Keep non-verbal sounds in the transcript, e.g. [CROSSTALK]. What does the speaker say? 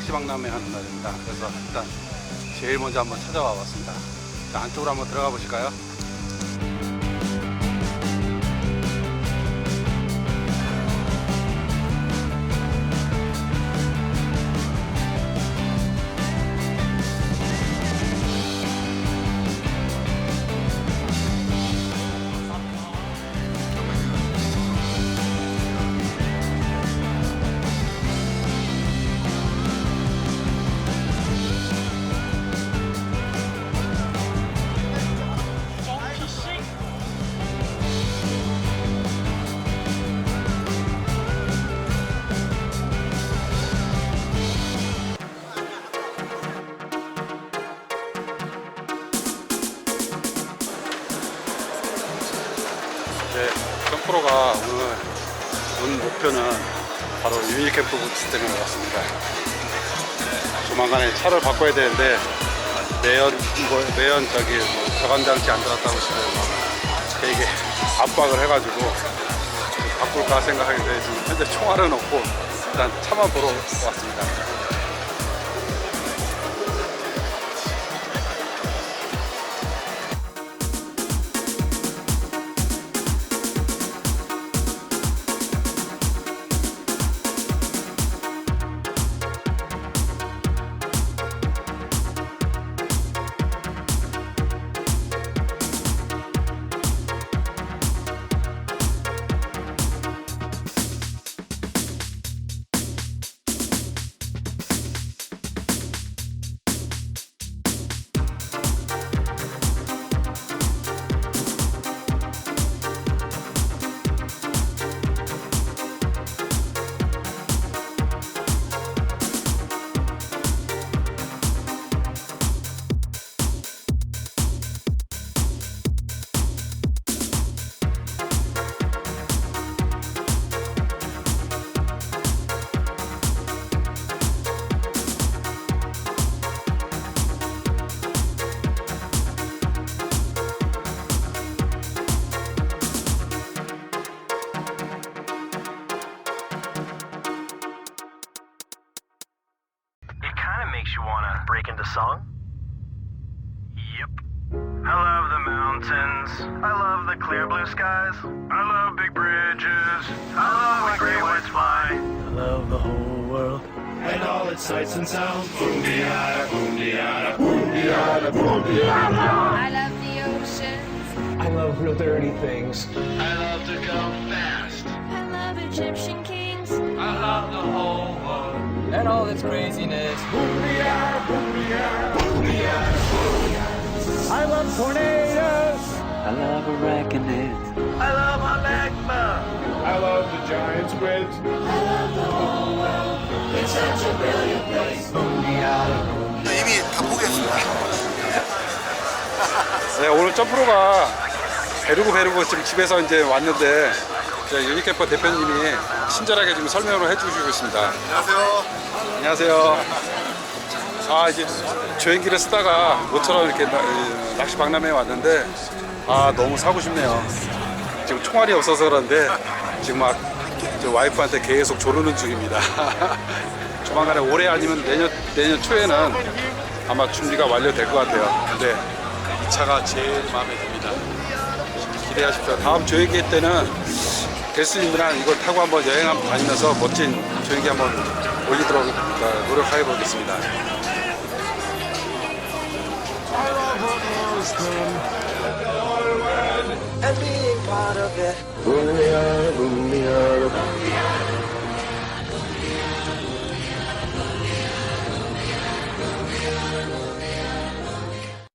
낚시박람회 하는 날입니다. 그래서 일단 제일 먼저 한번 찾아와 봤습니다. 자, 안쪽으로 한번 들어가 보실까요? 네, 점프로가 오늘 온 목표는 바로 유니캠프 부츠 때문에 왔습니다. 조만간에 차를 바꿔야 되는데 매연 뭐 매연 저기 뭐 저감장치 안 들었다고 지금 되게 압박을 해가지고 바꿀까 생각하는데 지금 현재 총알은 없고 일단 차만 보러 왔습니다. Makes you want to break into song. Yep. I love the mountains. I love the clear blue skies. I love big bridges. I love when great whites fly. I love the whole world. and all its sights and sounds. Boom-de-yada, boom-de-yada, boom-de-yada, boom-de-yada. I love the oceans. I love real dirty things. I love to go fast. Its craziness. Boom-de-yada, boom-de-yada, boom-de-yada. I love tornadoes. I love arachnids. I love my magma. I love the giant squids. 이미 다 포기했습니다. 네, 오늘 점프로가 베르고 베르고 지금 집에서 이제 왔는데 유니캠퍼 대표님이 친절하게 지금 설명을 해주시고 있습니다. 안녕하세요. 안녕하세요. 아 이제 조행기를 쓰다가 모처럼 이렇게 나- 이 낚시 박람회에 왔는데 아 너무 사고 싶네요. 지금 총알이 없어서 그런데 지금 막저 와이프한테 계속 조르는 중입니다. [LAUGHS] 조만간에 올해 아니면 내년 내년 초에는 아마 준비가 완료될 것 같아요. 근데 이 차가 제일 마음에 듭니다. 기대하십시오. 다음 조행기 때는 게스트님이랑 이걸 타고 한번 여행 한번 다니면서 멋진 조행기 한번 올리도록 어, 노력해 보겠습니다.